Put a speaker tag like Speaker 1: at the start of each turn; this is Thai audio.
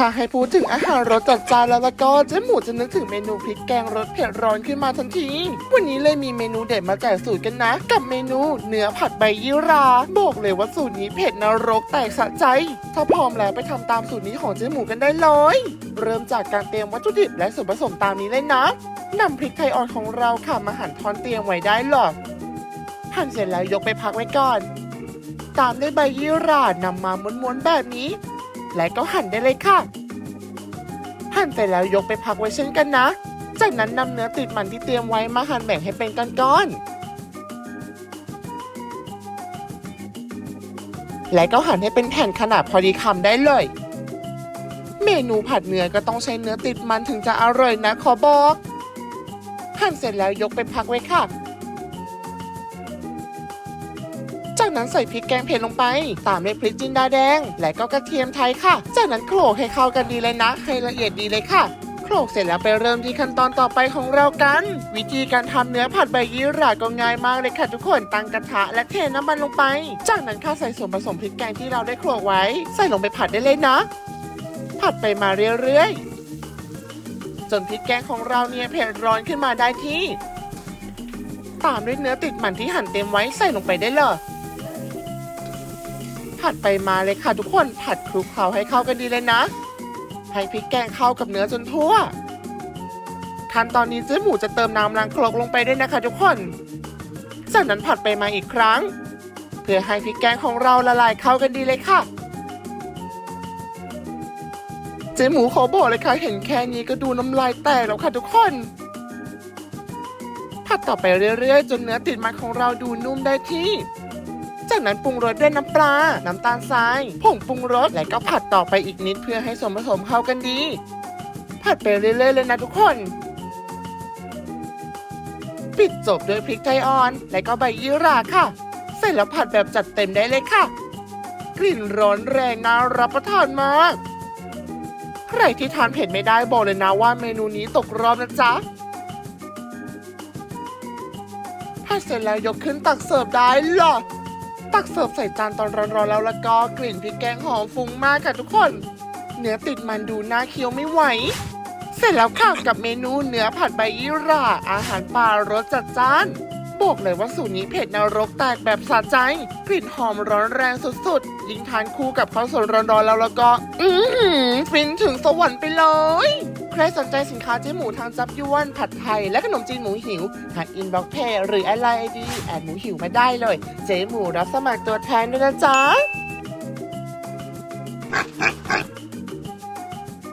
Speaker 1: ถ้าให้พูดถึงอาหารรสจัดจ้านแล้วละก็เจ๊หมูจะนึกถึงเมนูพริกแกงรสเผ็ดร้อนขึ้นมาทันที วันนี้เลยมีเมนูเด็ดมาแจกสูตรกันนะ กับเมนูเนื้อผัดใบยี่ราบอกเลยว่าสูตรนี้เผ็ดนรกแตกสะใจ ถ้าพร้อมแล้วไปทำตามสูตรนี้ของเจ๊หมูกันได้เลย เริ่มจากการเตรียมวัตถุดิบและส่วนผสมตามนี้เลยนะนำพริกไทยอ่อนของเราค่ะมาหั่นท่อนเตรียมไว้ได้หรอกหั่นเสร็จแล้วยกไปพักไว้ก่อน ตามด้วยใบยี่หร่านำมาม้วนๆแบบนี้ และก็หั่นได้เลยค่ะ หั่นเสร็จแล้วยกไปพักไว้เช่นกันนะ จากนั้นนำเนื้อติดมันที่เตรียมไว้มาหั่นแบ่งให้เป็นก้อนๆ และก็หั่นให้เป็นแผ่นขนาดพอดีคำได้เลย เมนูผัดเนื้อก็ต้องใช้เนื้อติดมันถึงจะอร่อยนะขอบอก หั่นเสร็จแล้วยกไปพักไว้ค่ะ จากนั้นใส่พริกแกงเผ็ดลงไป ตามด้วยพริกจินดาแดง และก็กระเทียมไทยค่ะ จากนั้นโขลกให้เข้ากันดีเลยนะให้ละเอียดดีเลยค่ะโขลกเสร็จแล้วไปเริ่มที่ขั้นตอนต่อไปของเรากัน วิธีการทำเนื้อผัดใบยี่หร่าก็ง่ายมากเลยค่ะทุกคนตั้งกระทะและเทน้ำมันลงไป จากนั้นค่ะใส่ส่วนผสมพริกแกงที่เราได้โขลกไว้ ใส่ลงไปผัดได้เลยนะ ผัดไปมาเรื่อยๆจนพริกแกงของเราเนี่ยเผ็ดร้อนขึ้นมาได้ที่ ตามด้วยเนื้อติดมันที่หั่นเต็มไว้ใส่ลงไปได้เลย ผัดไปมาเลยค่ะทุกคนผัดคลุกเคล้าให้เข้ากันดีเลยนะ ให้พริกแกงเข้ากับเนื้อจนทั่วขั้นตอนนี้เจ๊หมูจะเติมน้ำล้างครกลงไปด้วยนะคะ ทุกคน จากนั้นผัดไปมาอีกครั้ง เพื่อให้พริกแกงของเราละลายเข้ากันดีเลยค่ะเจ๊หมูขอบอกเลยค่ะเห็นแค่นี้ก็ดูน้ำลายแตกแล้วค่ะทุกคนผัดต่อไปเรื่อยๆ จนเนื้อติดมันของเราดูนุ่มได้ที่ จากนั้นปรุงรสด้วยน้ำปลา น้ำตาลทราย ผงปรุงรส และก็ผัดต่อไปอีกนิดเพื่อให้ส่วนผสมเข้ากันดี ผัดไปเรื่อยๆเลยนะทุกคน ปิดจบด้วยพริกไทยอ่อน และก็ใบยี่หร่าค่ะ เสร็จแล้วผัดแบบจัดเต็มได้เลยค่ะ กลิ่นร้อนแรงน่ารับประทานมาก ใครที่ทานเผ็ดไม่ได้บอกเลยนะว่าเมนูนี้ตกรอบนะจ๊ะผัดเสร็จแล้วยกขึ้นตักเสิร์ฟได้หรอ ตักเสิร์ฟใส่จานตอนร้อนๆแล้วแล้วก็กลิ่นพริกแกงหอมฟุ้งมากค่ะทุกคน เนื้อติดมันดูน่าเคี้ยวไม่ไหว เสร็จแล้วค่ะกับเมนูเนื้อผัดใบยี่หร่า อาหารป่ารสจัดจ้านบอกเลยว่าสูตรนี้เผ็ดนรกแตกแบบสะใจกลิ่นหอมร้อนแรงสุดๆ ยิ่งทานคู่กับข้าวสวยร้อนๆแล้วแล้วก็ อื้อหือฟินถึงสวรรค์ไปเลย ใครสนใจสินค้าเจ๊หมูทางซับยวน ผัดไทย และขนมจีนหมูหิว ทางอินบ็อกเพย์หรือแอไลน์ไอดีแอดหมูหิวมาได้เลย เจ๊หมูรับสมัครตัวแทนด้วยนะจ๊ะ